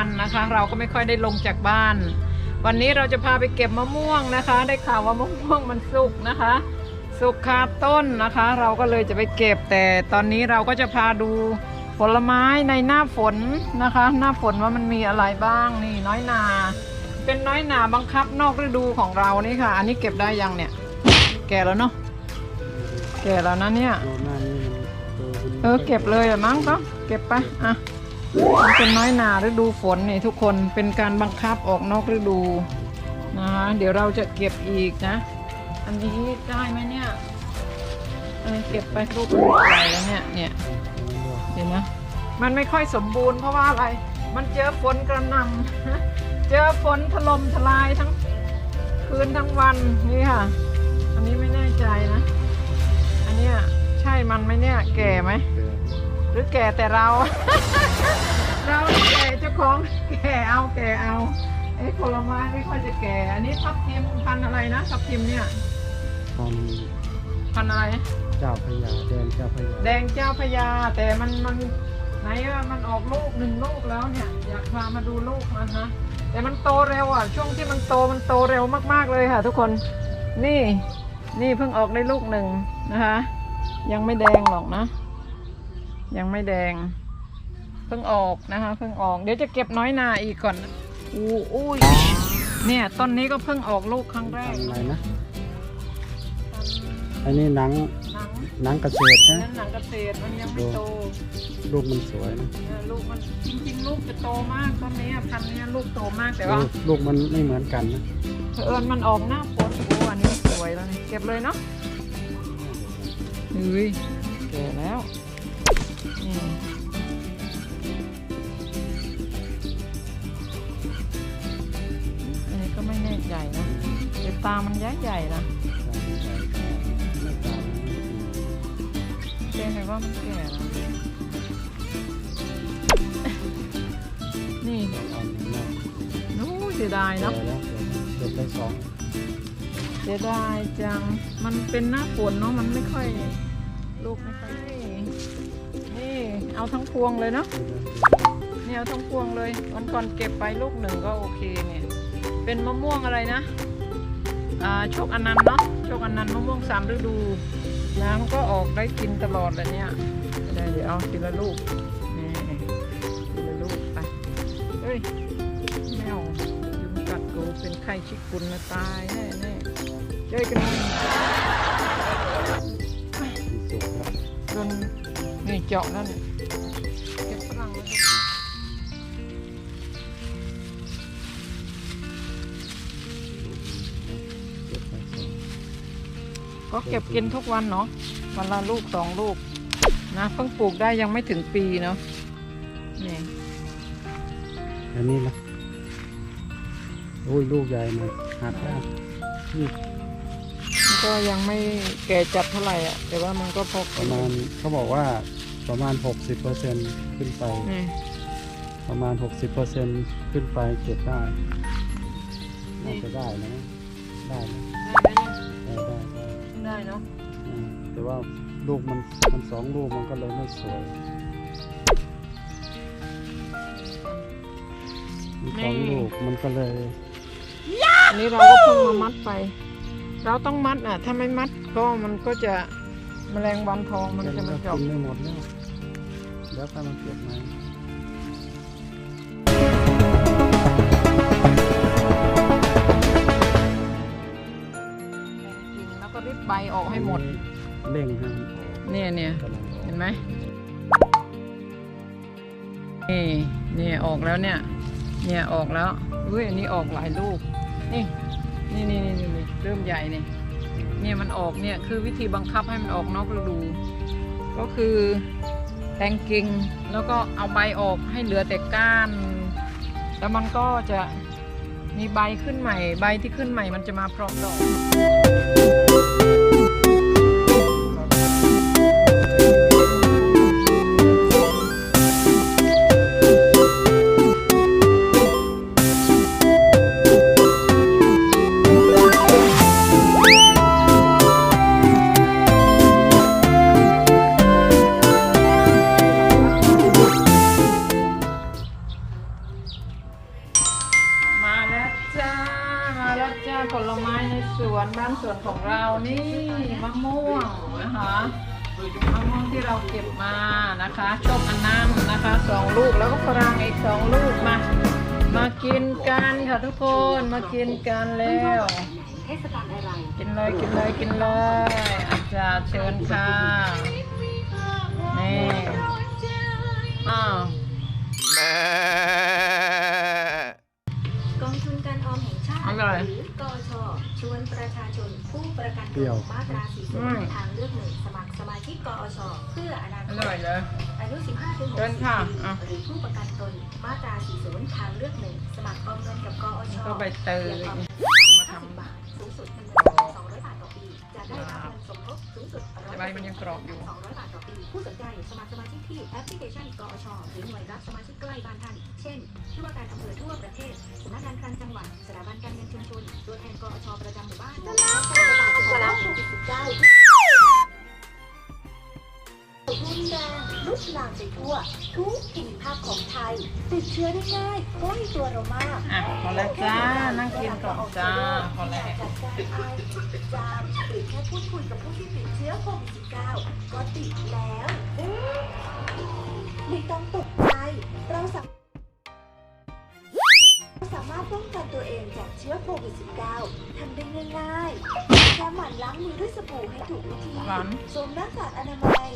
ายวันนะคะ เราก็ไม่ค่อยได้ลงจากบ้าน วันนี้เราจะพาไปเก็บมะม่วงนะคะ ได้ข่าวว่ามะม่วงมันสุกนะคะ สุกคาต้นนะคะ เราก็เลยจะไปเก็บแต่ตอนนี้เราก็จะพาดูผลไม้ในหน้าฝนนะคะ หน้าฝนว่ามันมีอะไรบ้างนี่น้อยนา เป็นน้อยนาบังคับนอกฤดูของเรานี่ค่ะ อันนี้เก็บได้ยังเนี่ย แก่แล้วเนาะแก่แล้วนะเนี่ยโดนหน้านี้มันตัวมันเออเก็บเลยอะมั้งก็เก็บไปอะ มันเป็นน้อยหนาฤดูฝนนี่ทุกคนเป็นการบังคับออกนอกฤดูนะคะเดี๋ยวเราจะเก็บอีกนะ อันนี้ได้ไหมเนี่ยเเก็บไปลูกใหญ่แล้วเนี่ยเนี่ยเห็นนะมันไม่ค่อยสมบูรณ์เพราะว่าอะไร มันเจอฝนกระหน่ำเจอฝนถล่มทลายทั้งคืนทั้งวันนี่ค่ะ อันนี้ไม่แน่ใจนะ อันเนี้ยใช่มันไหมเนี่ยแก่ไหม หรือแก่แต่เรา เราแก่เจ้าของแก่เอาแก่เอาไอ้ผลไม้ไม่ค่อยจะแก่ อันนี้ทับทิมพันธุ์อะไรนะทับทิมเนี่ยตอนพันธุ์อะไร เจ้าพญาแดงเจ้าพญาแดงเจ้าพญาแต่มันมันไหนว่ามันออกลูกหนึ่งลูกแล้วเนี่ย อยากพามาดูลูกมันนะแต่มันโตเร็วอะ ช่วงที่มันโตมันโตเร็วมากๆเลยค่ะ ทุกคนนี่นี่เพิ่งออกได้ลูกหนึ่งนะคะ ยังไม่แดงหรอกนะ ยังไม่แดง เพิ่งออกนะคะเพิ่งออก เดี๋ยวจะเก็บน้อยนาอีกก่อนอู้อุ้ยเนี่ยต้นนี้ก็เพิ่งออกลูกครั้งแรกทำอะไรนะอันนี้หนังหนังหนังเกษตรนะนั่นหนังเกษตรมันยังไม่โตลูกมันสวยนะเออลูกมันจริงๆ ลูกจะโตมากต้นนี้พันธุ์เนี้ยลูกโตมากแต่ว่าลูกลูกมันไม่เหมือนกันนะเผอิญมันออกหน้าฝนโอ้อันนี้สวยแล้วนี่เก็บเลยเนาะเฮ้ยแก่แล้วนี่ อันนี้ก็ไม่แน่ใจนะแต่ตามันใหญ่ใหญ่ๆนะเจ๊ไหนว่ามันแก่แล้วนี่นู้เสียดายเนาะเก็บได้สองเสียดายจัง มันเป็นหน้าฝนเนาะ มันไม่ค่อยลูกไม่ค่อยนี่นี่ เอาทั้งพวงเลยเนาะนี่เอาทั้งพวงเลยวันก่อนเก็บไปลูกหนึ่งก็โอเคเนี่ย เป็นมะม่วงอะไรนะอ่าโชคอนันต์เนาะโชคอนันต์มะม่วงสามฤดู น้ำก็ออกได้กินตลอดเลยเนี่ยเดี๋ยวเดี๋ยวเอาทีละลูกนี่ทีละลูกไปเฮ้ยแมวยุงกัดกูเป็นไข้ชิกุนนะตายแน่แน่เจอกัน เจาะแล้วเนี่ยเก็บฝรั่งแล้วดูเก็บได้สองก็เก็บกินทุกวันเนาะวันละลูกสองลูกนะเพิ่งปลูกได้ยังไม่ถึงปีเนาะนี่อันนี้นะโอ้ยลูกใหญ่หน่อยหักแล้วนี่มันก็ยังไม่แก่จัดเท่าไหร่อะ แต่ว่ามันก็พอประมาณเขาบอกว่า ประมาณ 60%ขึ้นไป นี่ประมาณ 60%ขึ้นไปเก็บได้ น่าจะได้นะ ได้นะได้ไหมเนี่ยได้ได้ได้ได้เนาะอืมแต่ว่าลูกมันมันสองลูกมันก็เลยไม่สวยมีสองลูกมันก็เลย อันนี้เราก็เพิ่งมามัดไป เราต้องมัดอะ ถ้าไม่มัดก็มันก็จะแมลงวันทองมันจะมาเจาะกินไม่หมดแล้ว แล้วถ้ามันเก็บไหมจริงแล้วก็ริบใบออกให้หมด เร่งให้เนี่ยเนี่ยกำลังออกเห็นไหมนี่นี่ออกแล้วเนี่ย เนี่ยออกแล้วอุ้ยอันนี้ออกหลายลูก นี่นี่นี่นี่นี่เริ่มใหญ่เนี่ยเนี่ยมันออกเนี่ยคือวิธีบังคับให้มันออกนอกฤดู ก็คือ แทงกิ่งแล้วก็เอาใบออกให้เหลือแต่ก้าน แล้วมันก็จะมีใบขึ้นใหม่ ใบที่ขึ้นใหม่มันจะมาพร้อมดอก ม่วงที่เราเก็บมานะคะส้มอันนั้นนะคะสองลูกแล้วก็ฝรั่งอีกสองลูกมา มากินกันค่ะทุกคนมากินกันแล้วเทศกาลอะไรกินเลยกินเลยกินเลยอาจารย์เชิญค่ะนี่อ้าวกองทุนการออมแห่งชาติอร่อยหรือกอ ชชวนประชาชนผู้ประกันเปรี้ยวมาตราอืม40ทางเลือกหนึ่งสมัครสมาชิกกอชเพื่ออนาอคตร่อยเลยอายุ 15ถึงเชิญค่ะ60ปีอะหรือผู้ประกันตนมาตรา40ทางเลือกหนึ่งสมัครออมเงินกับกอชก็ใบเตยพียงออมมาท50บาทสูงสุด1 200บาทต่อปีจะได้รับเงินสมทบสูงสุดำใบมันยังกรอบอยู่200บาทต่อปีผู้สนใจสมัครสมาชิกที่แอปพลิเคชันกอชหรือหน่วยรับสมาชิกใกล้บ้านท่านเช่นที่ว่าการอำเภอทั่วประเทศสำนักงานคลังจังหวัดสถาบันการเงิน ชุมชนตัวแทนกอชประจำหมู่บ้านและการระบาดของโควิด19รุนแรงลุกลามไปทั่ว ทุกภูมิภาคของไทย ติดเชื้อได้ง่ายใกล้ตัวเรามากอะพอแล้วจ้า นั่งกินก่อนจ้าพอแล้วจัดการไอจามหรือแค่พูดคุยกับผู้ที่ติดเชื้อโควิด -19 ก็ติดแล้วไม่ต้องตกใจเราสาม เองจากเชื้อโควิด -19 ทำได้ง่ายๆแค่หมั่นล้างมือด้วยสบู่ให้ถูกวิธีหวานสวมหน้ากากอนามัย